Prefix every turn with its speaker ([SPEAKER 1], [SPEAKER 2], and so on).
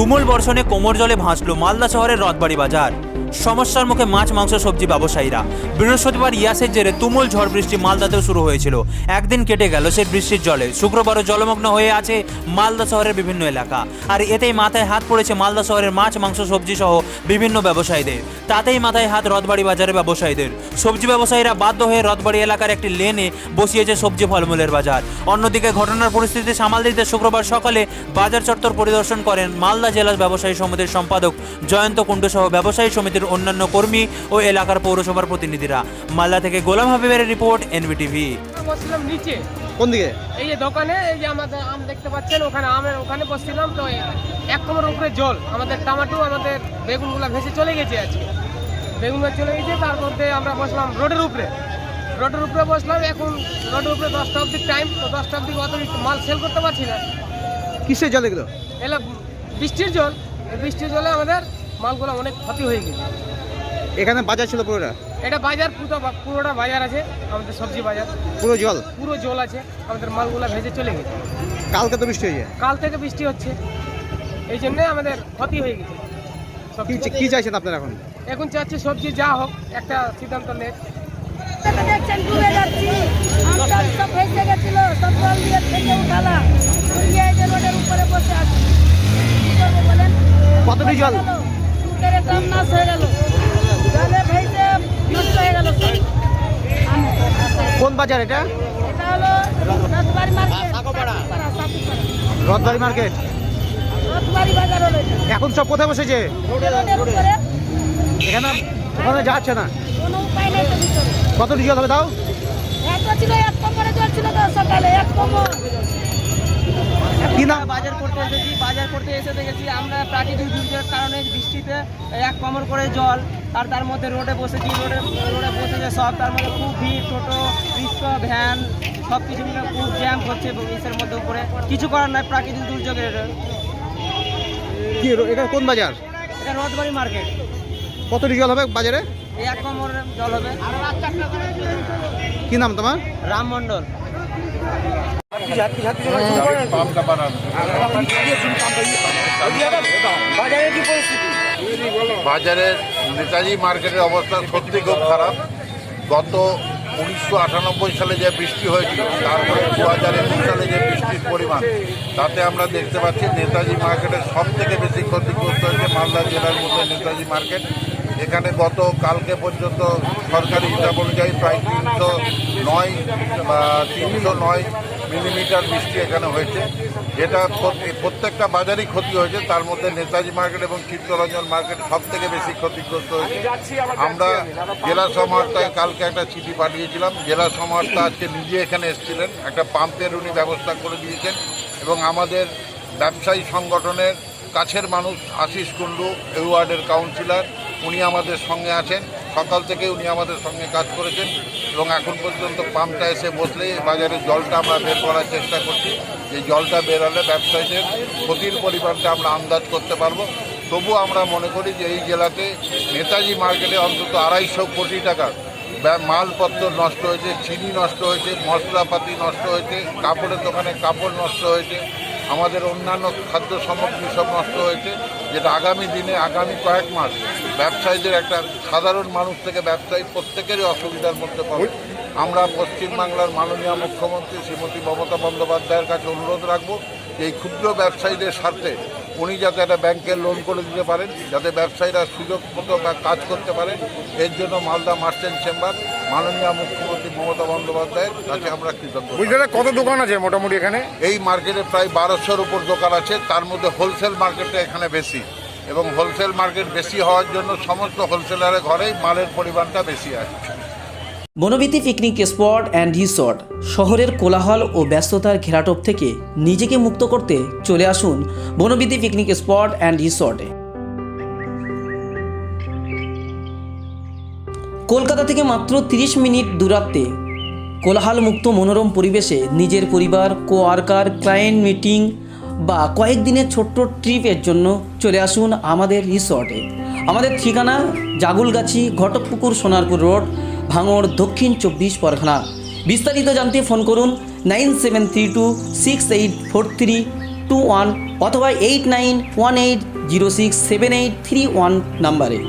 [SPEAKER 1] তুমুল বর্ষণে কোমর জলে ভাসল মালদা শহরের রথবাড়ি বাজার। সমস্যার মুখে মাছ, মাংস, সবজি ব্যবসায়ীরা। বৃহস্পতিবার ইয়াসের জেরে তুমুল ঝড় বৃষ্টি মালদাতেও শুরু হয়েছিল। একদিন কেটে গেল সেই বৃষ্টির জলে। শুক্রবারও জলমগ্ন হয়ে আছে মালদা শহরের বিভিন্ন এলাকা। আর এতেই মাথায় হাত পড়েছে মালদা শহরের মাছ, মাংস, সবজি সহ বিভিন্ন ব্যবসায়ীদের। তাতেই মাথায় হাত রথবাড়ি বাজারের ব্যবসায়ীদের। সবজি ব্যবসায়ীরা বাধ্য হয়ে রথবাড়ি এলাকার একটি লেনে বসিয়েছে সবজি ফলমূলের বাজার। অন্যদিকে ঘটনার পরিস্থিতি সামাল দিতে শুক্রবার সকালে বাজার চত্বর পরিদর্শন করেন মালদা জেলা ব্যবসায়ী সমিতির সম্পাদক জয়ন্ত কুণ্ডু সহ ব্যবসায়ী সমিতির অন্যান্য কর্মী ও এলাকার পৌরসভার প্রতিনিধিরা। মালদা থেকে গোলাম হাবিবের রিপোর্ট এনবিটিভি।
[SPEAKER 2] বসছিলাম নিচে।
[SPEAKER 3] কোন দিকে?
[SPEAKER 2] এই যে দোকানে এই যে আমাদের আম দেখতে পাচ্ছেন ওখানে আমের ওখানে বসছিলাম তো এক কোমর উপরে জল আমাদের টমাটো আমাদের বেগুনগুলো ভেসে চলে গেছে আজকে। বেগুনগুলো চলে গেছে তার মধ্যে আমরা বসলাম রোডের উপরে। রোডের উপরে বসলাম এখন রোডের উপরে দশটা অবধি টাইম তো দশটা অবধি অত মাল সেল করতে পারছি না।
[SPEAKER 3] কিসের জল এগুলো?
[SPEAKER 2] এলা বৃষ্টির জল বৃষ্টির জলে আমাদের মালগুলো অনেক ক্ষতি হয়ে গেছে।
[SPEAKER 3] এখানে বাজার ছিল পুরোটা?
[SPEAKER 2] এটা বাজার পুরো পুরোটা বাজার আছে আমাদের সবজি বাজার।
[SPEAKER 3] পুরো জল?
[SPEAKER 2] পুরো জল আছে আমাদের মালগুলো ভেজে চলে গেছে।
[SPEAKER 3] কালকে তো বৃষ্টি হয়েছে?
[SPEAKER 2] কাল থেকে বৃষ্টি হচ্ছে। এই জন্যে আমাদের ক্ষতি হয়ে গেছে।
[SPEAKER 3] কি চাইছেন আপনারা এখন?
[SPEAKER 2] এখন চাচ্ছি সবজি যা হোক একটা সিদ্ধান্ত নেই।
[SPEAKER 4] টাকা দেখছেন ডুবে যাচ্ছি। আমটা সব ভেসে গেছিল সব জল দিয়ে থেকে উঠালাম। উঠিয়ে এই যে রোডের উপরে বসে আছি। কি করব বলেন?
[SPEAKER 3] কতটি জল? বাজার এটা?
[SPEAKER 4] এটা রথবাড়ি মার্কেট।
[SPEAKER 3] এখন সব কোথায় বসেছে? এখানে ওখানে যাচ্ছে না?
[SPEAKER 4] কত উপায় নেই তো ভিতরে।
[SPEAKER 3] কতটি জল হবে তাও?
[SPEAKER 4] ছিল এক কোমরে জল ছিল তো সকালে এক
[SPEAKER 3] কি নাম?
[SPEAKER 5] বাজার করতে এসেছি বাজার করতে এসে দেখেছি আমরা প্রাকৃতিক দুর্যোগের কারণে বৃষ্টিতে এক কমর করে জল আর তার মধ্যে রোডে বসেছি রোডে রোডে বসেছে সব তার মধ্যে খুব ভিড় টোটো রিক্সা ভ্যান সব কিছু মিলে খুব জ্যাম হচ্ছে ইসের মধ্যে উপরে। কিছু করার নাই প্রাকৃতিক দুর্যোগের। এটা।
[SPEAKER 3] কি এটা কোন বাজার?
[SPEAKER 5] এটা রথবাড়ি মার্কেট।
[SPEAKER 3] কতটি জল হবে বাজারে?
[SPEAKER 5] এক কমর জল হবে।
[SPEAKER 3] কি নাম তোমার?
[SPEAKER 5] রাম মণ্ডল।
[SPEAKER 6] বাজারের নেতাজি মার্কেটের অবস্থা সত্যি খুব খারাপ। গত উনিশশো আটানব্বই সালে যে বৃষ্টি হয়েছিল, তারপরে দু হাজার একুশ সালে যে বৃষ্টির পরিমাণ, তাতে আমরা দেখতে পাচ্ছি নেতাজি মার্কেটের সব থেকে বেশি ক্ষতিগ্রস্ত হয়েছে মালদা জেলার মধ্যে নেতাজি মার্কেট। এখানে গত কালকে পর্যন্ত সরকারি হিসাব অনুযায়ী প্রায় তিনশো নয় তিনশো নয় মিলিমিটার বৃষ্টি এখানে হয়েছে। যেটা প্রত্যেকটা বাজারই ক্ষতি হয়েছে। তার মধ্যে নেতাজি মার্কেট এবং চিত্তরঞ্জন মার্কেট সব থেকে বেশি ক্ষতিগ্রস্ত হয়েছে। আমরা জেলা সমাহর্তায় কালকে একটা চিঠি পাঠিয়েছিলাম। জেলা সমাহর্তা আজকে নিজে এখানে এসেছিলেন। একটা পাম্পের উনি ব্যবস্থা করে দিয়েছেন এবং আমাদের ব্যবসায়ী সংগঠনের কাছের মানুষ আশিস কুণ্ডু এই ওয়ার্ডের কাউন্সিলর, উনি আমাদের সঙ্গে আছেন। সকাল থেকে উনি আমাদের সঙ্গে কাজ করেছেন এবং এখন পর্যন্ত পাম্পটা এসে বসলে বাজারে জলটা আমরা বের করার চেষ্টা করছি। এই জলটা বের হলে ব্যবসায়ীদের ক্ষতির পরিমাণটা আমরা আন্দাজ করতে পারব। তবু আমরা মনে করি যে এই জেলাতে নেতাজি মার্কেটে অন্তত আড়াইশো কোটি টাকার মালপত্র নষ্ট হয়েছে, চিনি নষ্ট হয়েছে, মশলাপাতি নষ্ট হয়েছে, কাপড়ের দোকানে কাপড় নষ্ট হয়েছে। আমাদের অন্যান্য খাদ্য সামগ্রী সব নষ্ট হয়েছে, যেটা আগামী দিনে, আগামী কয়েক মাস ব্যবসায়ীদের একটা সাধারণ মানুষ থেকে ব্যবসায়ী প্রত্যেকেরই অসুবিধার মধ্যে পড়ে। আমরা পশ্চিমবাংলার মাননীয় মুখ্যমন্ত্রী শ্রীমতী মমতা বন্দ্যোপাধ্যায়ের কাছে অনুরোধ রাখব এই ক্ষুদ্র ব্যবসায়ীদের স্বার্থে উনি যাতে একটা ব্যাংকের লোন করে দিতে পারেন যাতে ব্যবসায়ীরা সুযোগ মতো কাজ করতে পারেন এর জন্য মালদা মার্চেন্ট চেম্বার মাননীয় মুখ্যমন্ত্রী মমতা বন্দ্যোপাধ্যায়ের কাছে আমরা কৃতজ্ঞ।
[SPEAKER 7] বুঝলে কত দোকান আছে মোটামুটি এখানে?
[SPEAKER 6] এই মার্কেটে প্রায় বারোশোর উপর দোকান আছে তার মধ্যে হোলসেল মার্কেটটা এখানে বেশি। এবং হোলসেল মার্কেট বেশি হওয়ার জন্য সমস্ত হোলসেলারের ঘরেই মালের পরিমাণটা বেশি আছে।
[SPEAKER 8] Bonobithi picnic spot and resort শহরের কোলাহল ও ব্যস্ততার ঘেরাটোপ থেকে নিজেকে মুক্ত করতে চলে আসুন বনবিতি পিকনিক স্পট অ্যান্ড রিসর্টে কলকাতা থেকে মাত্র 30 মিনিট দূরত্বে কোলাহলমুক্ত মনোরম পরিবেশে নিজের পরিবার কোয়ার্কার ক্লায়েন্ট মিটিং বা কয়েকদিনের ছোট্ট ট্রিপের জন্য চলে আসুন আমাদের রিসর্টে আমাদের ঠিকানা জাগুলগাছি, ঘটকপুকুর, সোনারপুর রোড ভাঙড় দক্ষিণ চব্বিশ পরগনা। বিস্তারিত জানতে ফোন করুন nine seven three two six eight four three two one অথবা eight nine one eight zero six seven eight three one নাম্বারে।